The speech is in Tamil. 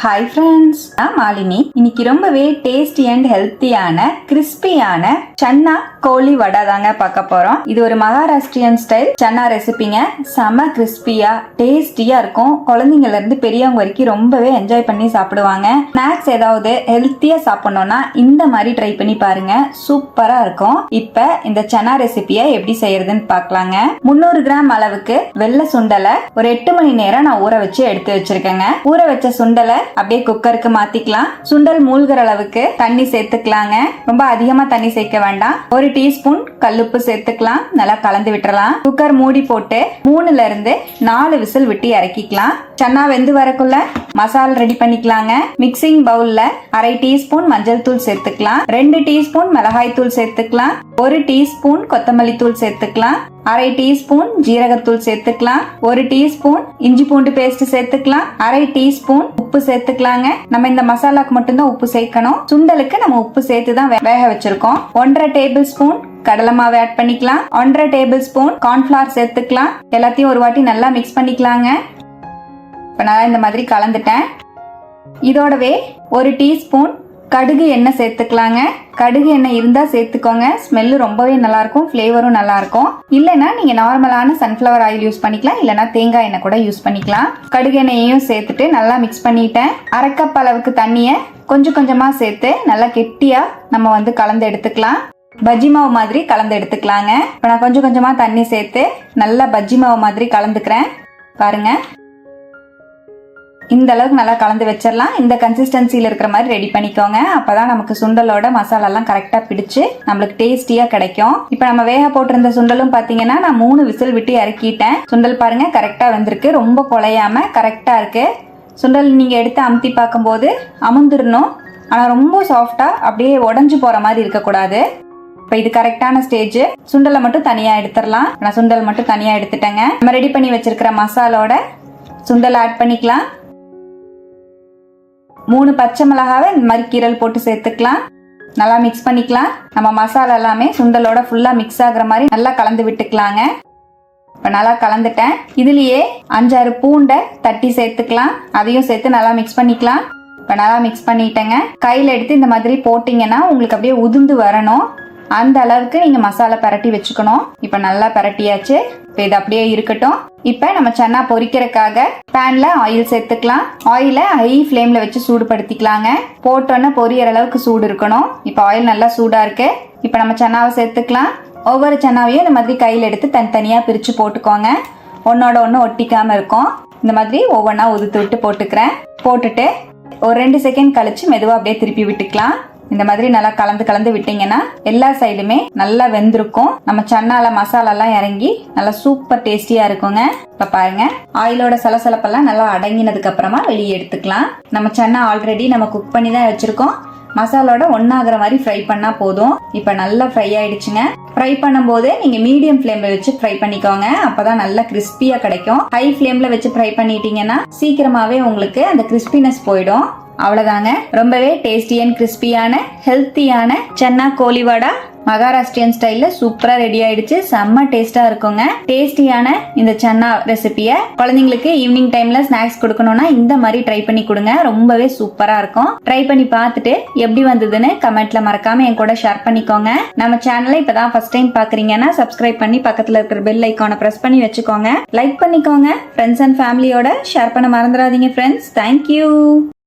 ஹாய் ஃப்ரெண்ட்ஸ் நான் மாலினி. இன்னைக்கு ரொம்பவே டேஸ்டி அண்ட் ஹெல்த்தியான கிறிஸ்பியான சன்னா கோழி வடை தாங்க பார்க்க போறோம். இது ஒரு மகாராஷ்டிரியன் ஸ்டைல் சன்னா ரெசிபிங்க செம கிறிஸ்பியா டேஸ்டியா இருக்கும். குழந்தைங்கள்ல இருந்து பெரியவங்க வரைக்கும் ரொம்பவே என்ஜாய் பண்ணி சாப்பிடுவாங்க. ஸ்நாக்ஸ் ஏதாவது ஹெல்த்தியா சாப்பிடணும்னா இந்த மாதிரி ட்ரை பண்ணி பாருங்க. சூப்பரா இருக்கும். இப்ப இந்த சன்னா ரெசிபியை எப்படி செய்யறதுன்னு பார்க்கலாங்க. முந்நூறு கிராம் அளவுக்கு வெள்ளை சுண்டலை ஒரு எட்டு மணி நேரம் நான் ஊற வச்சு எடுத்து வச்சிருக்கேங்க. ஊற வச்ச சுண்டலை அப்படியே குக்கருக்கு மாத்திக்கலாம். சுண்டல் மூழ்கிற அளவுக்கு தண்ணி சேர்த்துக்கலாங்க. ரொம்ப அதிகமா தண்ணி சேர்க்க வேண்டாம். ஒரு டீஸ்பூன் கல்லுப்பு சேர்த்துக்கலாம். நல்லா கலந்து விட்டுறலாம். குக்கர் மூடி போட்டு மூணுல இருந்து நாலு விசில் விட்டு இறக்கிக்கலாம். சன்னா வெந்து வரக்குள்ள மசாலா ரெடி பண்ணிக்கலாங்க. மிக்சிங் பவுல்ல அரை டீஸ்பூன் மஞ்சள் தூள் சேர்த்துக்கலாம். ரெண்டு டீஸ்பூன் மிளகாய் தூள் சேர்த்துக்கலாம். ஒரு டீஸ்பூன் கொத்தமல்லி தூள் சேர்த்துக்கலாம். அரை டீஸ்பூன் ஜீரகத்தூள் சேர்த்துக்கலாம். ஒரு டீஸ்பூன் இஞ்சி பூண்டு பேஸ்ட் சேர்த்துக்கலாம். அரை டீஸ்பூன் உப்பு சேர்த்துக்கலாங்க. நம்ம இந்த மசாலாக்கு மட்டும்தான் உப்பு சேர்க்கணும். சுண்டலுக்கு நம்ம உப்பு சேர்த்து தான் வேக வச்சிருக்கோம். ஒன்றரை டேபிள் ஸ்பூன் கடலை மாவு ஆட் பண்ணிக்கலாம். ஒன்றரை டேபிள் ஸ்பூன் கார்ன்ஃபிளவர் சேர்த்துக்கலாம். எல்லாத்தையும் ஒரு வாட்டி நல்லா மிக்ஸ் பண்ணிக்கலாங்க. இப்போ நான் இந்த மாதிரி கலந்துட்டேன். இதோடவே ஒரு டீஸ்பூன் கடுகு எண்ணெய் சேர்த்துக்கலாங்க. கடுகு எண்ணெய் இருந்தால் சேர்த்துக்கோங்க. ஸ்மெல்லு ரொம்பவே நல்லாயிருக்கும் ஃப்ளேவரும் நல்லாயிருக்கும். இல்லைன்னா நீங்கள் நார்மலான சன்ஃப்ளவர் ஆயில் யூஸ் பண்ணிக்கலாம் இல்லைனா தேங்காய் எண்ணெய் கூட யூஸ் பண்ணிக்கலாம். கடுகு எண்ணெயையும் சேர்த்துட்டு நல்லா மிக்ஸ் பண்ணிட்டேன். அரைக்கப் அளவுக்கு தண்ணியை கொஞ்சம் கொஞ்சமாக சேர்த்து நல்லா கெட்டியாக நம்ம வந்து கலந்து எடுத்துக்கலாம். பஜ்ஜி மாவு மாதிரி கலந்து எடுத்துக்கலாங்க. இப்போ நான் கொஞ்சம் கொஞ்சமாக தண்ணி சேர்த்து நல்லா பஜ்ஜி மாவு மாதிரி கலந்துக்கிறேன். பாருங்க. இந்த அளவுக்கு நல்லா கலந்து வச்சிடலாம் இந்த கன்சிஸ்டன்சியில் இருக்கிற மாதிரி ரெடி பண்ணிக்கோங்க. அப்பதான் நமக்கு சுண்டலோட மசாலாலாம் கரெக்டாக பிடிச்சு நம்மளுக்கு டேஸ்டியாக கிடைக்கும். இப்போ நம்ம வேக போட்டிருந்த சுண்டலும் பார்த்தீங்கன்னா நான் மூணு விசில் விட்டு இறக்கிட்டேன். சுண்டல் பாருங்க கரெக்டாக வந்திருக்கு. ரொம்ப குலையாம கரெக்டாக இருக்கு. சுண்டல் நீங்கள் எடுத்து அமுத்தி பார்க்கும்போது அமுந்துடணும். ஆனால் ரொம்ப சாஃப்டாக அப்படியே உடஞ்சு போகிற மாதிரி இருக்கக்கூடாது. இப்போ இது கரெக்டான ஸ்டேஜ் சுண்டலை மட்டும் தனியாக எடுத்துடலாம் நான் சுண்டல் மட்டும் தனியாக எடுத்துட்டேங்க. நம்ம ரெடி பண்ணி வச்சிருக்கிற மசாலோட சுண்டல் ஆட் பண்ணிக்கலாம். மூணு பச்சை மிளகாவை இந்த மாதிரி கீரல் போட்டு சேர்த்துக்கலாம். நல்லா மிக்ஸ் பண்ணிக்கலாம். நம்ம மசாலா எல்லாமே சுண்டலோட ஃபுல்லாக மிக்ஸ் ஆகுற மாதிரி நல்லா கலந்து விட்டுக்கலாங்க. இப்போ நல்லா கலந்துட்டேன். இதுலேயே அஞ்சாறு பூண்டை தட்டி சேர்த்துக்கலாம். அதையும் சேர்த்து நல்லா மிக்ஸ் பண்ணிக்கலாம். இப்போ நல்லா மிக்ஸ் பண்ணிட்டேங்க. கையில் எடுத்து இந்த மாதிரி போட்டிங்கன்னா உங்களுக்கு அப்படியே உதிர்ந்து வரணும். அந்த அளவுக்கு நீங்கள் மசாலா பரட்டி வச்சுக்கணும். இப்போ நல்லா பரட்டியாச்சு. இப்போ இது அப்படியே இருக்கட்டும். இப்போ நம்ம சன்னா பொரிக்கிறதுக்காக பேன்ல ஆயில் சேர்த்துக்கலாம். ஆயிலை ஹை ஃப்ளேமில் வச்சு சூடுபடுத்திக்கலாங்க. போட்டோன்னே பொரியற அளவுக்கு சூடு இருக்கணும். இப்போ ஆயில் நல்லா சூடா இருக்கு. இப்போ நம்ம சன்னாவை சேர்த்துக்கலாம். ஒவ்வொரு சன்னாவையும் இந்த மாதிரி கையில் எடுத்து தனித்தனியாக பிரித்து போட்டுக்கோங்க. ஒன்னோட ஒன்று ஒட்டிக்காம இருக்கும். இந்த மாதிரி ஒவ்வொன்றா உதுத்து விட்டு போட்டுக்கிறேன். போட்டுட்டு ஒரு ரெண்டு செகண்ட் கழிச்சு மெதுவாக அப்படியே திருப்பி விட்டுக்கலாம். இந்த மாதிரி நல்லா கலந்து கலந்து விட்டீங்கன்னா எல்லா சைடுமே நல்லா வெந்திருக்கும். நம்ம சன்னால மசாலாலாம் இறங்கி நல்லா சூப்பர் டேஸ்டியா இருக்குங்க. இப்ப பாருங்க ஆயிலோட சலசலப்பெல்லாம் நல்லா அடங்கினதுக்கு அப்புறமா வெளியே எடுத்துக்கலாம். நம்ம சன்னா ஆல்ரெடி நம்ம குக் பண்ணி தான் வச்சிருக்கோம். மசாலோட ஒன்னாகிற மாதிரி ஃப்ரை பண்ணா போதும். இப்போ நல்லா ஃப்ரை ஆயிடுச்சுங்க. ஃப்ரை பண்ணும்போது நீங்க மீடியம் ஃப்ளேம்ல வச்சு ஃப்ரை பண்ணிக்கோங்க. அப்பதான் நல்லா கிறிஸ்பியா கிடைக்கும். ஹை ஃப்ளேம்ல வச்சு ஃப்ரை பண்ணிட்டீங்கன்னா சீக்கிரமாவே உங்களுக்கு அந்த கிறிஸ்பினஸ் போயிடும். அவ்வளோதாங்க ரொம்பவே டேஸ்டி அண்ட் கிறிஸ்பியான ஹெல்த்தியான சன்னா கோழி வடா மகாராஷ்டிரியன் ஸ்டைல்ல சூப்பரா ரெடி ஆயிடுச்சு. செம்ம டேஸ்டா இருக்குங்க. டேஸ்டியான இந்த சன்னா ரெசிபியை குழந்தைங்களுக்கு ஈவினிங் டைம்ல ஸ்நாக்ஸ் கொடுக்கணும்னா இந்த மாதிரி ட்ரை பண்ணி கொடுங்க. ரொம்பவே சூப்பரா இருக்கும். ட்ரை பண்ணி பார்த்துட்டு எப்படி வந்ததுன்னு கமெண்ட்ல மறக்காம என் கூட ஷேர் பண்ணிக்கோங்க. நம்ம சேனலை இப்பதான் ஃபர்ஸ்ட் டைம் பாக்குறீங்கன்னா சப்ஸ்கிரைப் பண்ணி பக்கத்துல இருக்கிற பெல் ஐக்கானை பிரஸ் பண்ணி வச்சுக்கோங்க. லைக் பண்ணிக்கோங்க. ஃப்ரெண்ட்ஸ் அண்ட் ஃபேமிலியோட ஷேர் பண்ண மறந்துடாதீங்க ஃப்ரெண்ட்ஸ் தேங்க்யூ